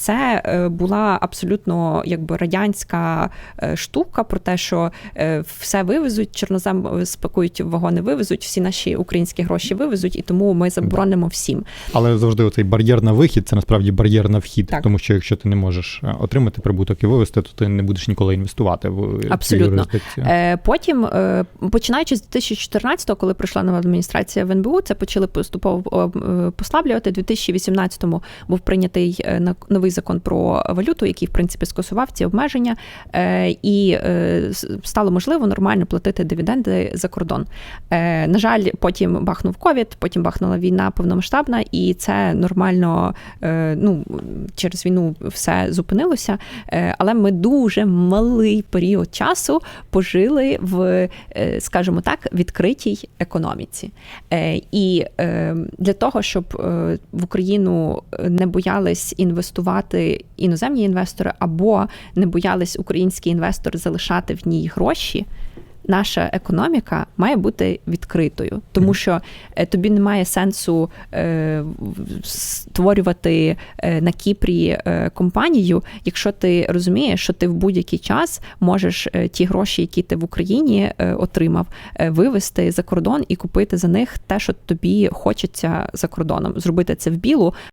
Це е, була абсолютно якби радянська е, штука про те, що е, все вивезуть, чорнозем спакують вагони, вивезуть, всі наші українські гроші вивезуть, і тому ми заборонимо всім. Але завжди оцей бар'єр на вихід це насправді бар'єр на вхід, Так. тому що якщо ти не можеш отримати прибуток і вивести, то ти не будеш ніколи інвестувати в цю Абсолютно. Е, Потім, починаючи з 2014-го, коли прийшла нова адміністрація в НБУ, це почали поступово послаблювати. У 2018-му був прийнятий на- новий закон про валюту, який в принципі скасував ці обмеження, е, і е, стало можливо нормально платити дивіденди за кордон. Е, На жаль, потім бахнув ковід, потім бахнула війна повномасштабна, і це нормально. Ну через війну все зупинилося. Але ми дуже малий період часу пожили в, скажімо так, відкритій економіці. І для того, щоб в Україну не боялись інвестувати іноземні інвестори, або не боялись українські інвестори залишати в ній гроші. Наша економіка має бути відкритою, тому що е, тобі немає сенсу е, створювати е, на Кіпрі е, компанію, якщо ти розумієш, що ти в будь-який час можеш е, ті гроші, які ти в Україні е, отримав, е, вивезти за кордон і купити за них те, що тобі хочеться за кордоном, зробити це в білу,